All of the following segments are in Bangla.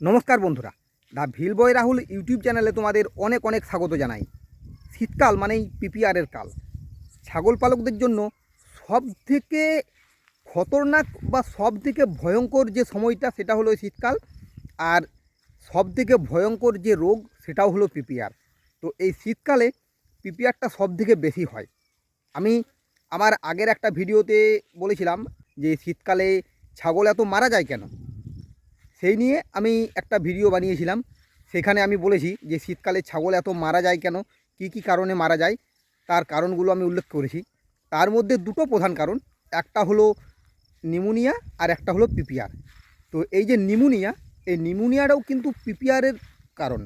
নমস্কার বন্ধুরা দ্য ভিল বয় রাহুল ইউটিউব চ্যানেলে তোমাদের অনেক অনেক স্বাগত জানাই। শীতকাল মানেই পিপিআরের কাল। ছাগল পালকদের জন্য সব থেকে খতরনাক বা সব থেকে ভয়ঙ্কর যে সময়টা, সেটা হলো শীতকাল, আর সব থেকে ভয়ঙ্কর যে রোগ, সেটাও হলো পিপিআর। তো এই শীতকালে পিপিআরটা সব থেকে বেশি হয়। আমি আমার আগের একটা ভিডিওতে বলেছিলাম যে শীতকালে ছাগল এত মারা যায় কেন? সেই নিয়ে আমি একটা ভিডিও বানিয়েছিলাম। সেখানে আমি বলেছি যে শীতকালে ছাগল এত মারা যায় কেন? কি কি কারণে মারা যায়? তার কারণগুলো আমি উল্লেখ করেছি। তার মধ্যে দুটো প্রধান কারণ। একটা হলো নিমোনিয়া আর একটা হলো পিপিআর। তো এই যে নিমোনিয়া, এই নিমোনিয়াটাও কিন্তু পিপিআরের কারণ।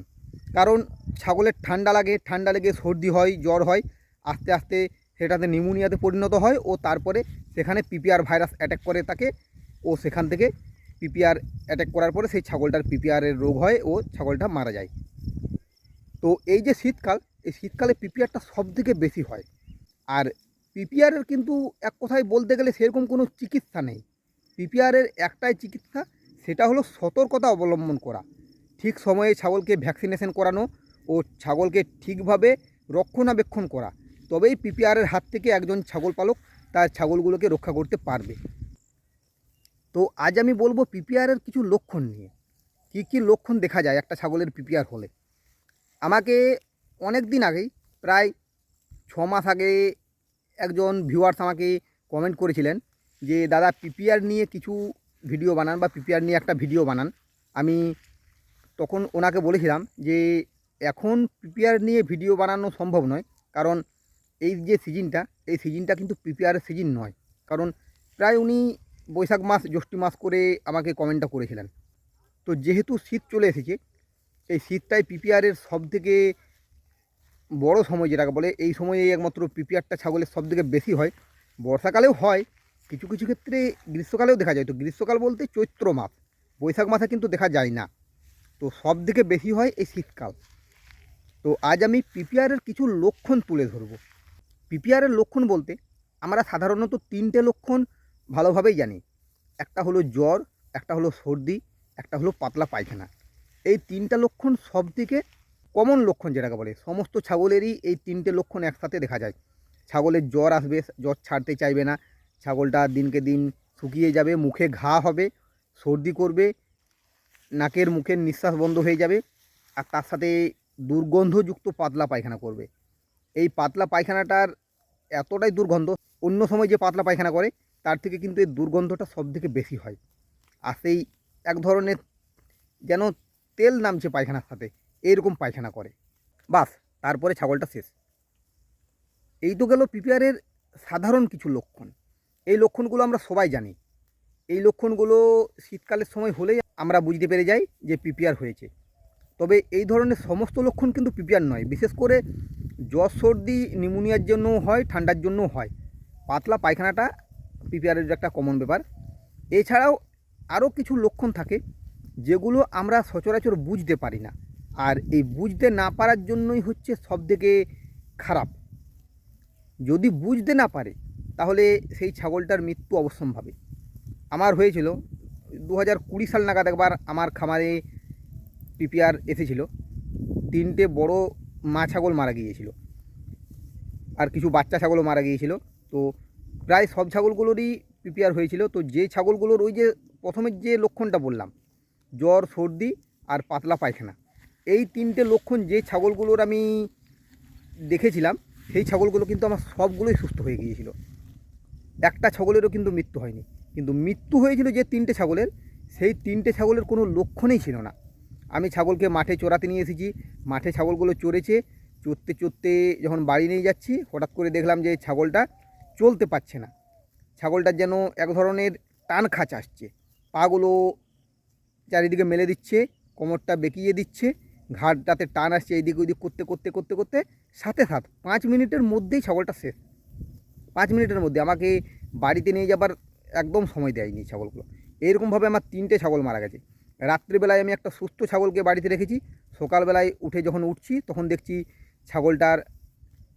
কারণ ছাগলের ঠান্ডা লাগে, ঠান্ডা লেগে সর্দি হয়, জ্বর হয়, আস্তে আস্তে সেটাতে নিমোনিয়াতে পরিণত হয় ও তারপরে সেখানে পিপিআর ভাইরাস অ্যাটাক করে তাকে ও সেখান থেকে পিপিআর অ্যাটাক করার পরে সেই ছাগলটার পিপিআরের রোগ হয় ও ছাগলটা মারা যায়। তো এই যে শীতকাল, এই শীতকালে পিপিআরটা সব থেকে বেশি হয়। আর পিপিআরের কিন্তু এক কথায় বলতে গেলে সেরকম কোনো চিকিৎসা নেই। পিপিআরের একটাই চিকিৎসা, সেটা হলো সতর্কতা অবলম্বন করা। ঠিক সময়ে ছাগলকে ভ্যাকসিনেশন করানো ও ছাগলকে ঠিকভাবে রক্ষণাবেক্ষণ করা। তবেই পিপিআরের হাত থেকে একজন ছাগল পালক তার ছাগলগুলোকে রক্ষা করতে পারবে। তো আজ আমি বলব পিপিআরের কিছু লক্ষণ নিয়ে। কী কী লক্ষণ দেখা যায় একটা ছাগলের পিপিআর হলে? আমাকে অনেক দিন আগেই, প্রায় ছ মাস আগে একজন ভিউয়ার্স আমাকে কমেন্ট করেছিলেন যে, দাদা, পিপিআর নিয়ে কিছু ভিডিও বানান বা পিপিআর নিয়ে একটা ভিডিও বানান। আমি তখন ওনাকে বলেছিলাম যে, এখন পিপিআর নিয়ে ভিডিও বানানো সম্ভব নয়, কারণ এই যে সিজনটা এই সিজনটা কিন্তু পিপিআরের সিজন নয়। কারণ প্রায় উনি বৈশাখ মাস, জ্যৈষ্ঠ মাস করে আমাকে কমেন্টটা করেছিলেন। তো যেহেতু শীত চলে এসেছে, এই শীতটাই পিপিআরের সব থেকে বড় সময় যেটাকে বলে, এই সময়ে একমাত্র পিপিআরটা ছাগলের সব থেকে বেশি হয়। বর্ষাকালেও হয়, কিছু কিছু ক্ষেত্রে গ্রীষ্মকালেও দেখা যায়। তো গ্রীষ্মকাল বলতে চৈত্র মাস, বৈশাখ মাসে কিন্তু দেখা যায় না। তো সব থেকে বেশি হয় এই শীতকাল। তো আজ আমি পিপিআরের কিছু লক্ষণ তুলে ধরবো। পিপিআরের লক্ষণ বলতে, আমরা সাধারণত তিনটে লক্ষণ ভালোভাবেই জানি। একটা হলো জ্বর, একটা হলো সর্দি, একটা হলো পাতলা পায়খানা। এই তিনটা লক্ষণ সব থেকে কমন লক্ষণ যেটাকে বলে। সমস্ত ছাগলেরই এই তিনটে লক্ষণ একসাথে দেখা যায়। ছাগলের জ্বর আসবে, জ্বর ছাড়তে চাইবে না। ছাগলটা দিনকে দিন শুকিয়ে যাবে, মুখে ঘা হবে, সর্দি করবে, নাকের মুখের নিঃশ্বাস বন্ধ হয়ে যাবে, আর তার সাথে দুর্গন্ধযুক্ত পাতলা পায়খানা করবে। এই পাতলা পায়খানাটার এতটাই দুর্গন্ধ, অন্য সময় যে পাতলা পায়খানা করে তার থেকে কিন্তু এই দুর্গন্ধটা সব থেকে বেশি হয়। আর সেই এক ধরনের যেন তেল নামছে পায়খানার সাথে এইরকম পায়খানা করে। বাস, তারপরে ছাগলটা শেষ। এই তো গেল পিপিআরের সাধারণ কিছু লক্ষণ। এই লক্ষণগুলো আমরা সবাই জানি। এই লক্ষণগুলো শীতকালের সময় হলেই আমরা বুঝতে পেরে যাই যে পিপিআর হয়েছে। তবে এই ধরনের সমস্ত লক্ষণ কিন্তু পিপিআর নয়। বিশেষ করে জ্বর, সর্দি নিউমোনিয়ার জন্যও হয়, ঠান্ডার জন্যও হয়। পাতলা পায়খানাটা পিপিআরের একটা কমন ব্যাপার। এছাড়াও আরও কিছু লক্ষণ থাকে, যেগুলো আমরা সচরাচর বুঝতে পারি না। আর এই বুঝতে না পারার জন্যই হচ্ছে সব থেকে খারাপ। যদি বুঝতে না পারে, তাহলে সেই ছাগলটার মৃত্যু অবশ্যম্ভাবী। আমার হয়েছিল দু হাজার কুড়ি সাল নাগাদ একবার আমার খামারে পিপিআর এসেছিল। তিনটে বড় মা ছাগল মারা গিয়েছিল। আর কিছু বাচ্চা ছাগলও মারা গিয়েছিল। তো প্রায় সব ছাগলগুলোরই পিপিআর হয়েছিল। তো যে ছাগলগুলোর ওই যে প্রথমের যে লক্ষণটা বললাম, জ্বর, সর্দি আর পাতলা পায়খানা, এই তিনটে লক্ষণ যে ছাগলগুলোর আমি দেখেছিলাম, সেই ছাগলগুলো কিন্তু আমার সবগুলোই সুস্থ হয়ে গিয়েছিল। একটা ছাগলেরও কিন্তু মৃত্যু হয়নি। কিন্তু মৃত্যু হয়েছিল যে তিনটে ছাগলের, সেই তিনটে ছাগলের কোনো লক্ষণই ছিল না। আমি ছাগলকে মাঠে চড়াতে নিয়ে এসেছি, মাঠে ছাগলগুলো চড়েছে, চড়তে চড়তে যখন বাড়ি নিয়ে যাচ্ছি, হঠাৎ করে দেখলাম যে ছাগলটা চলতে পারছে না। ছাগলটার যেন এক ধরনের টান খাঁচ আসছে। পাগুলো চারিদিকে মেলে দিচ্ছে, কোমরটা বেঁকিয়ে দিচ্ছে, ঘাড়টাতে টান আসছে এইদিক ওইদিক করতে করতে করতে করতে। সাথে সাথ পাঁচ মিনিটের মধ্যেই ছাগলটা শেষ। পাঁচ মিনিটের মধ্যে আমাকে বাড়িতে নিয়ে যাবার একদম সময় দেয়নি ছাগলগুলো। এইরকমভাবে আমার তিনটে ছাগল মারা গেছে। রাত্রিবেলায় আমি একটা সুস্থ ছাগলকে বাড়িতে রেখেছি। সকালবেলায় উঠে যখন উঠছি, তখন দেখছি ছাগলটার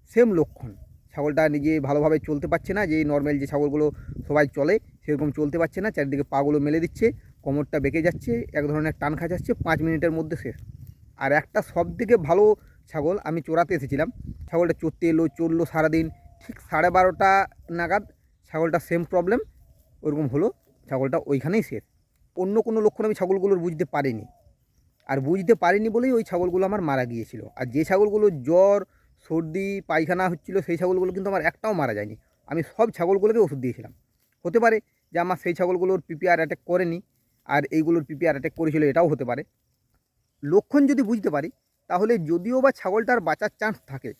সেম লক্ষণ। ছাগলটা নিজে ভালোভাবে চলতে পারছে না যে নর্মাল যে ছাগলগুলো সবাই চলে, সেরকম চলতে পারছে না, চারিদিকে পাগুলো মেলে দিচ্ছে, কোমরটা বেঁকে যাচ্ছে, এক ধরনের টান খাচাচ্ছে, পাঁচ মিনিটের মধ্যে শেষ। আর একটা সব থেকে ভালো ছাগল, আমি চোরাতে এসেছিলাম, ছাগলটা চড়তে এলো চলল সারাদিন, ঠিক সাড়ে বারোটা নাগাদ ছাগলটা সেম প্রবলেম ওরকম হলো, ছাগলটা ওইখানেই শেষ। অন্য কোনো লক্ষণ আমি ছাগলগুলোর বুঝতে পারিনি। আর বুঝতে পারিনি বলেই ওই ছাগলগুলো আমার মারা গিয়েছিল। আর যে ছাগলগুলো জ্বর সর্দি, পায়খানা হচ্ছিল, সেই ছাগলগুলো কিন্তু আমার একটাও মারা যায়নি। আমি সব ছাগলগুলোকে ওষুধ দিয়েছিলাম। হতে পারে যে আমার সেই ছাগলগুলোর পিপিআর অ্যাটাক করেনি, আর এইগুলোর পিপিআর অ্যাটাক করেছিল, এটাও হতে পারে। লক্ষণ যদি বুঝতে পারি, তাহলে যদিও বা ছাগলটার বাঁচার চান্স থাকে,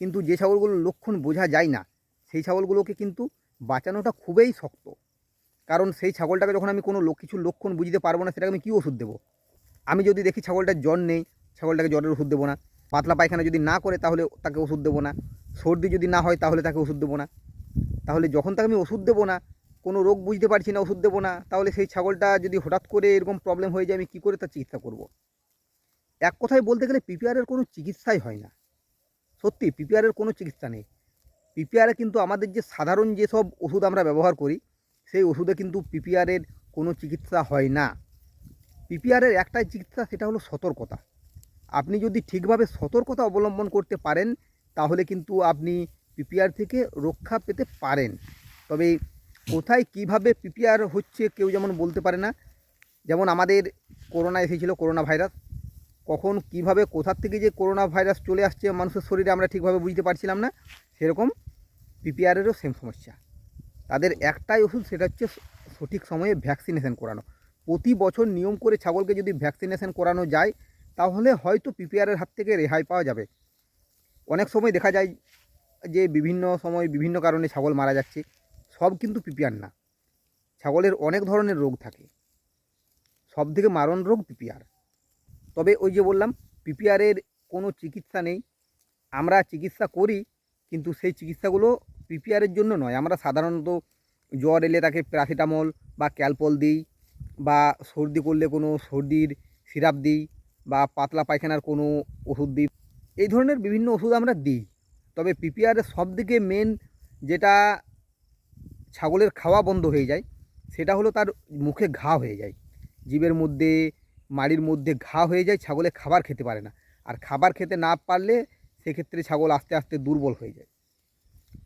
কিন্তু যে ছাগলগুলোর লক্ষণ বোঝা যায় না, সেই ছাগলগুলোকে কিন্তু বাঁচানোটা খুবই শক্ত। কারণ সেই ছাগলটাকে যখন আমি কোনো কিছু লক্ষণ বুঝতে পারব না, সেটাকে আমি কী ওষুধ দেবো? আমি যদি দেখি ছাগলটার জ্বর নেই, ছাগলটাকে জ্বরের ওষুধ দেবো না। পাতলা পায়খানা যদি না করে তাহলে তাকে ওষুধ দেবো না। সর্দি যদি না হয় তাহলে তাকে ওষুধ দেবো না। তাহলে যখন তাকে আমি ওষুধ দেবো না, কোনো রোগ বুঝতে পারছি না ওষুধ দেবো না, তাহলে সেই ছাগলটা যদি হঠাৎ করে এরকম প্রবলেম হয়ে যায় আমি কী করে তার চিকিৎসা করব। এক কথায় বলতে গেলে পিপিআরের কোনো চিকিৎসাই হয় না। সত্যি পিপিআরের কোনো চিকিৎসা নেই। পিপিআরে কিন্তু আমাদের যে সাধারণ যেসব ওষুধ আমরা ব্যবহার করি, সেই ওষুধে কিন্তু পিপিআরের কোনো চিকিৎসা হয় না। পিপিআরের একটাই চিকিৎসা, সেটা হলো সতর্কতা। আপনি যদি ঠিকভাবে সতর্কতা অবলম্বন করতে পারেন, তাহলে কিন্তু আপনি পিপিআর থেকে রক্ষা পেতে পারেন। তবে কোথায় কীভাবে পিপিআর হচ্ছে কেউ যেমন বলতে পারে না। যেমন আমাদের করোনা এসেছিল, করোনা ভাইরাস। কখন কীভাবে কোথার থেকে যে করোনা ভাইরাস চলে আসছে মানুষের শরীরে আমরা ঠিকভাবে বুঝতে পারছিলাম না। সেরকম পিপিআরেরও সেম সমস্যা। তাদের একটাই ওষুধ, সেটা হচ্ছে সঠিক সময়ে ভ্যাকসিনেশন করানো। প্রতি বছর নিয়ম করে ছাগলকে যদি ভ্যাকসিনেশন করানো যায় তাহলে হয়তো পিপিআরের হাত থেকে রেহাই পাওয়া যাবে। অনেক সময় দেখা যায় যে বিভিন্ন সময় বিভিন্ন কারণে ছাগল মারা যাচ্ছে, সব কিন্তু পিপিআর না। ছাগলের অনেক ধরনের রোগ থাকে। সব থেকে মারণ রোগ পিপিআর তবে ওই যে বললাম পিপিআরের কোনো চিকিৎসা নেই। আমরা চিকিৎসা করি, কিন্তু সেই চিকিৎসাগুলো পিপিআরের জন্য নয়। আমরা সাধারণত জ্বর এলে তাকে প্যারাসিটামল বা ক্যালপল দিই বা সর্দি করলে কোনো সর্দির সিরাপ দিই। বা পাতলা পায়খানার কোনো ওষুধ দিই। এই ধরনের বিভিন্ন ওষুধ আমরা দিই। তবে পিপিআরের সবথেকে মেন যেটা ছাগলের খাওয়া বন্ধ হয়ে যায়, সেটা হলো তার মুখে ঘা হয়ে যায়। জীবের মধ্যে, মাড়ির মধ্যে ঘা হয়ে যায়, ছাগলে খাবার খেতে পারে না। আর খাবার খেতে না পারলে সেক্ষেত্রে ছাগল আস্তে আস্তে দুর্বল হয়ে যায়।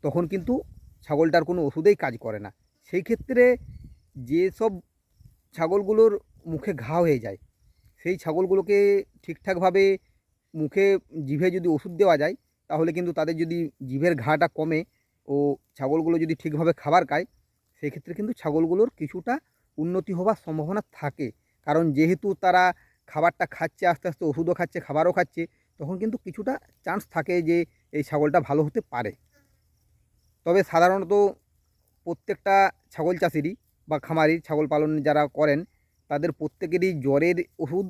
তখন কিন্তু ছাগলটার কোনো ওষুধেই কাজ করে না। সেই ক্ষেত্রে যেসব ছাগলগুলোর মুখে ঘা হয়ে যায় সেই ছাগলগুলোকে ঠিকঠাকভাবে মুখে জিভে যদি ওষুধ দেওয়া যায়, তাহলে কিন্তু তাদের যদি জিভের ঘাটা কমে ও ছাগলগুলো যদি ঠিকভাবে খাবার খায়, সেক্ষেত্রে কিন্তু ছাগলগুলোর কিছুটা উন্নতি হওয়ার সম্ভাবনা থাকে। কারণ যেহেতু তারা খাবারটা খাচ্ছে, আস্তে আস্তে ওষুধও খাচ্ছে, খাবারও খাচ্ছে, তখন কিন্তু কিছুটা চান্স থাকে যে এই ছাগলটা ভালো হতে পারে। তবে সাধারণত প্রত্যেকটা ছাগল চাষিরই বা খামারির ছাগল পালন যারা করেন তাদের প্রত্যেকেরই জ্বরের ওষুধ,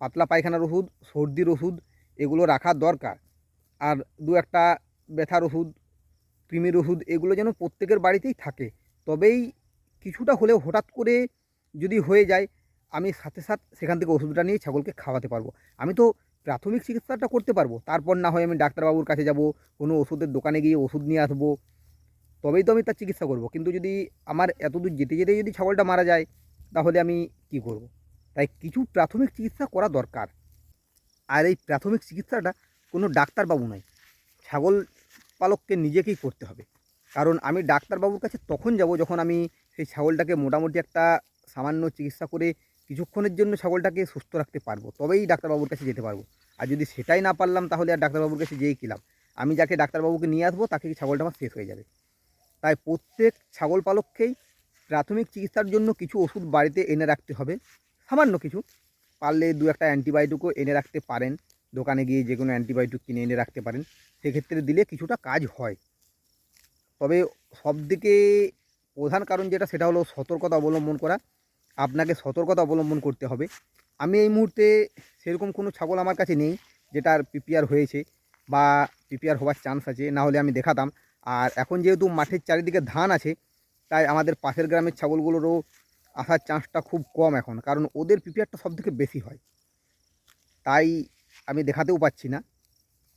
পাতলা পায়খানার ওষুধ, সর্দির ওষুধ, এগুলো রাখা দরকার। আর দু একটা ব্যথার ওষুধ, কৃমির ওষুধ, এগুলো যেন প্রত্যেকের বাড়িতেই থাকে। তবেই কিছুটা হলেও হঠাৎ করে যদি হয়ে যায়, আমি সাথে সাথ সেখান থেকে ওষুধটা নিয়ে ছাগলকে খাওয়াতে পারব। আমি তো প্রাথমিক চিকিৎসাটা করতে পারব। তারপর না হয় আমি ডাক্তারবাবুর কাছে যাব, কোনো ওষুধের দোকানে গিয়ে ওষুধ নিয়ে আসব। তবেই তো আমি তার চিকিৎসা করব। কিন্তু যদি আমার এত দূর যেতে যেতে যদি ছাগলটা মারা যায় তাহলে আমি কি করব। তাই কিছু প্রাথমিক চিকিৎসা করা দরকার। আর এই প্রাথমিক চিকিৎসাটা কোনো ডাক্তারবাবু নয়। ছাগল পালককে নিজেকেই করতে হবে। কারণ আমি ডাক্তারবাবুর কাছে তখন যাব যখন আমি সেই ছাগলটাকে মোটামুটি একটা সামান্য চিকিৎসা করে কিছুক্ষণের জন্য ছাগলটাকে সুস্থ রাখতে পারব। তবেই ডাক্তারবাবুর কাছে যেতে পারব। আর যদি সেটাই না পারলাম তাহলে আর ডাক্তারবাবুর কাছে যেই কিলাম আমি যাকে ডাক্তারবাবুকে নিয়ে আসব তাকে ছাগলটা আমার শেষ হয়ে যাবে। তাই প্রত্যেক ছাগল পালককেই প্রাথমিক চিকিৎসার জন্য কিছু ওষুধ বাড়িতে এনে রাখতে হবে। সামান্য কিছু। পারলে দু একটা অ্যান্টিবায়োটিকও এনে রাখতে পারেন। দোকানে গিয়ে যে কোনো অ্যান্টিবায়োটিক কিনে এনে রাখতে পারেন। সেক্ষেত্রে দিলে কিছুটা কাজ হয়। তবে সবদিকে প্রধান কারণ যেটা, সেটা হলো সতর্কতা অবলম্বন করা। আপনাকে সতর্কতা অবলম্বন করতে হবে। আমি এই মুহূর্তে সেরকম কোনো ছাগল আমার কাছে নেই, যেটার পিপিআর হয়েছে বা পিপিআর হওয়ার চান্স আছে। না হলে আমি দেখাতাম। আর এখন যেহেতু মাঠের চারিদিকে ধান আছে তাই আমাদের পাশের গ্রামের ছাগলগুলোরও আসার চান্সটা খুব কম এখন, কারণ ওদের প্রিপেয়ারটা সব থেকে বেশি হয়। তাই আমি দেখাতেও পাচ্ছি না।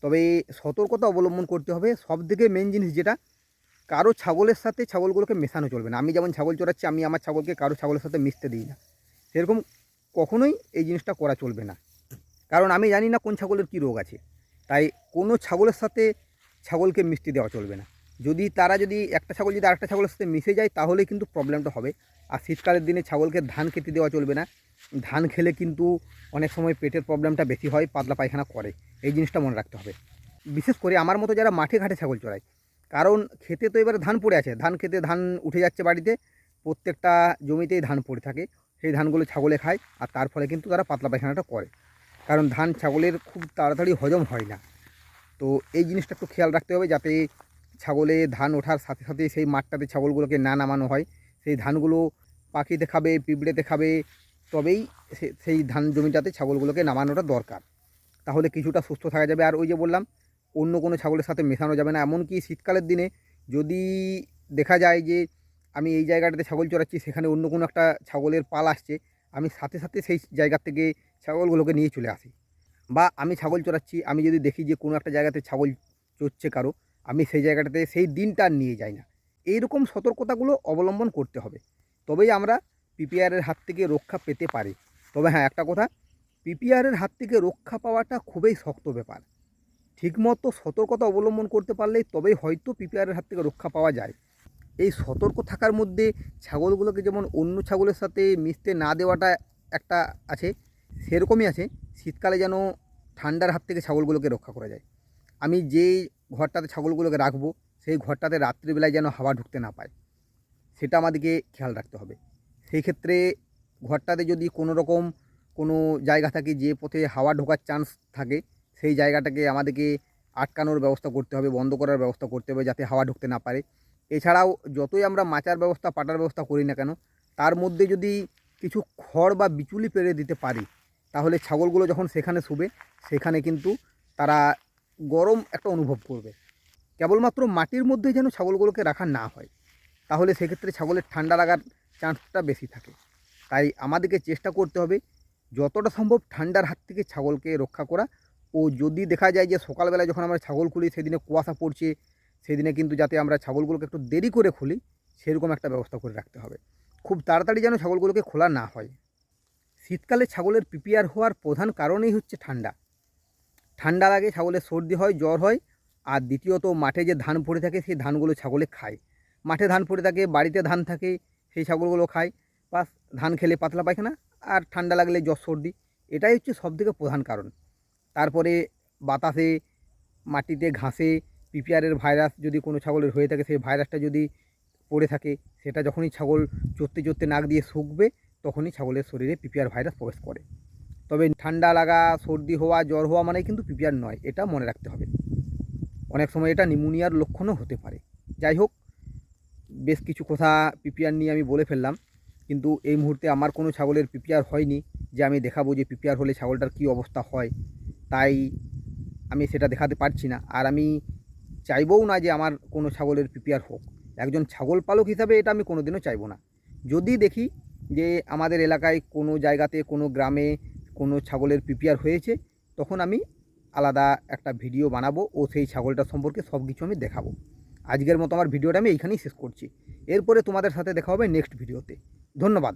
তবে সতর্কতা অবলম্বন করতে হবে। সব থেকে মেন জিনিস যেটা, কারও ছাগলের সাথে ছাগলগুলোকে মেশানো চলবে না। আমি যেমন ছাগল চড়াচ্ছি, আমি আমার ছাগলকে কারও ছাগলের সাথে মিশতে দিই না। সেরকম কখনোই এই জিনিসটা করা চলবে না। কারণ আমি জানি না কোন ছাগলের কী রোগ আছে। তাই কোনো ছাগলের সাথে ছাগলকে মিষ্টি দেওয়া চলবে না। যদি তারা যদি একটা ছাগল যদি আরেকটা ছাগলের সাথে মিশে যায় তাহলে কিন্তু প্রবলেমটা হবে। আর শীতকালের দিনে ছাগলকে ধান খেতে দেওয়া চলবে না। ধান খেলে কিন্তু অনেক সময় পেটের প্রবলেমটা বেশি হয়, পাতলা পায়খানা করে। এই জিনিসটা মনে রাখতে হবে। বিশেষ করে আমার মতো যারা মাঠে ঘাটে ছাগল চড়ায়, কারণ খেতে তো এবারে ধান পড়ে আছে। ধান খেতে ধান উঠে যাচ্ছে বাড়িতে, প্রত্যেকটা জমিতেই ধান পড়ে থাকে। সেই ধানগুলো ছাগলে খায়, আর তার ফলে কিন্তু তারা পাতলা পায়খানাটা করে। কারণ ধান ছাগলের খুব তাড়াতাড়ি হজম হয় না। তো এই জিনিসটা একটু খেয়াল রাখতে হবে, যাতে ছাগলে ধান ওঠার সাথে সাথে সেই মাঠটাতে ছাগলগুলোকে না নামানো হয়। সেই ধানগুলো পাখিতে খাবে, পিঁপড়েতে খাবে, তবেই সেই ধান জমিটাতে ছাগলগুলোকে নামানোটা দরকার। তাহলে কিছুটা সুস্থ থাকা যাবে। আর ওই যে বললাম, অন্য কোনো ছাগলের সাথে মেশানো যাবে না। এমনকি শীতকালের দিনে যদি দেখা যায় যে আমি এই জায়গাটাতে ছাগল চড়াচ্ছি, সেখানে অন্য কোনো একটা ছাগলের পাল আসছে, আমি সাথে সাথে সেই জায়গা থেকে ছাগলগুলোকে নিয়ে চলে আসি। বা আমি ছাগল চড়াচ্ছি, আমি যদি দেখি যে কোনো একটা জায়গাতে ছাগল চড়ছে কারও আমি সেই জায়গাটাতে সেই দিনটা আর নিয়ে যাই না। এইরকম সতর্কতাগুলো অবলম্বন করতে হবে। তবেই আমরা পিপিআরের হাত থেকে রক্ষা পেতে পারি। তবে হ্যাঁ একটা কথা, পিপিআরের হাত থেকে রক্ষা পাওয়াটা খুবই শক্ত ব্যাপার। ঠিকমতো সতর্কতা অবলম্বন করতে পারলেই তবেই হয়তো পিপিআরের হাত থেকে রক্ষা পাওয়া যায়। এই সতর্ক থাকার মধ্যে ছাগলগুলোকে যেমন অন্য ছাগলের সাথে মিশতে না দেওয়াটা একটা আছে, সেরকমই আছে। শীতকালে যেন ঠান্ডার হাত থেকে ছাগলগুলোকে রক্ষা করা যায়। আমি যে ঘরটাতে ছাগলগুলোকে রাখব, সেই ঘরটাতে রাত্রিবেলায় যেন হাওয়া ঢুকতে না পায়। সেটা আমাদেরকে খেয়াল রাখতে হবে। সেই ক্ষেত্রে ঘরটাতে যদি কোনো রকম কোনো জায়গা থাকে যে পথে হাওয়া ঢোকার চান্স থাকে, সেই জায়গাটাকে আমাদেরকে আটকানোর ব্যবস্থা করতে হবে, বন্ধ করার ব্যবস্থা করতে হবে যাতে হাওয়া ঢুকতে না পারে। এছাড়াও যতই আমরা মাচার ব্যবস্থা, পাটার ব্যবস্থা করি না কেন, তার মধ্যে যদি কিছু খড় বা বিচুলি পেরে দিতে পারি, তাহলে ছাগলগুলো যখন সেখানে শুবে, সেখানে কিন্তু তারা গরম একটা অনুভব করবে। কেবলমাত্র মাটির মধ্যে যেন ছাগলগুলোকে রাখা না হয়, তাহলে সেক্ষেত্রে ছাগলের ঠান্ডা লাগার চান্সটা বেশি থাকে। তাই আমাদেরকে চেষ্টা করতে হবে, যতটা সম্ভব ঠান্ডার হাত থেকে ছাগলকে রক্ষা করা। ও যদি দেখা যায় যে সকালবেলা যখন আমরা ছাগল খুলি, সেদিনে কুয়াশা পড়ছে, সেদিনে কিন্তু যাতে আমরা ছাগলগুলোকে একটু দেরি করে খুলি, সেরকম একটা ব্যবস্থা করে রাখতে হবে। খুব তাড়াতাড়ি যেন ছাগলগুলোকে খোলা না হয়। শীতকালে ছাগলের পিপিআর হওয়ার প্রধান কারণই হচ্ছে ঠান্ডা। ঠান্ডা লাগে, ছাগলের সর্দি হয়, জ্বর হয়। আর দ্বিতীয়ত, মাঠে যে ধান পড়ে থাকে, সেই ধানগুলো ছাগলে খায়। মাঠে ধান পড়ে থাকে, বাড়িতে ধান থাকে, সেই ছাগলগুলো খায়। বাস, ধান খেলে পাতলা পায়খানা আর ঠান্ডা লাগলে জ্বর, সর্দি। এটাই হচ্ছে সবথেকে প্রধান কারণ। তারপরে বাতাসে, মাটিতে ঘাসে, পিপিআরের ভাইরাস যদি কোনো ছাগলের হয়ে থাকে, সেই ভাইরাসটা যদি পড়ে থাকে, সেটা যখনই ছাগল চড়তে চড়তে নাক দিয়ে শুকবে, তখনই ছাগলের শরীরে পিপিআর ভাইরাস প্রবেশ করে। তবে ঠান্ডা লাগা, সর্দি হওয়া, জ্বর হওয়া মানে কিন্তু পিপিআর নয়, এটা মনে রাখতে হবে। অনেক সময় এটা নিমোনিয়ার লক্ষণও হতে পারে। যাই হোক, বেশ কিছু কথা পিপিআর নিয়ে আমি বলে ফেললাম, কিন্তু এই মুহূর্তে আমার কোনো ছাগলের পিপিআর হয়নি, যে আমি দেখাবো যে পিপিআর হলে ছাগলটার কী অবস্থা হয়, তাই আমি সেটা দেখাতে পারছি না। আর আমি চাইবও না যে আমার কোনো ছাগলের পিপিআর হোক। একজন ছাগল পালক হিসাবে এটা আমি কোনোদিনও চাইব না। যদি দেখি যে আমাদের এলাকায় কোনো জায়গাতে, কোনো গ্রামে কোনো ছাগলের প্রিপেয়ার হয়েছে, তখন আমি আলাদা একটা ভিডিও বানাবো, ও সেই ছাগলটা সম্পর্কে সব কিছু আমি দেখাবো। আজকের মতো আমার ভিডিওটা আমি এইখানেই শেষ করছি। এরপরে তোমাদের সাথে দেখা হবে নেক্সট ভিডিওতে। ধন্যবাদ।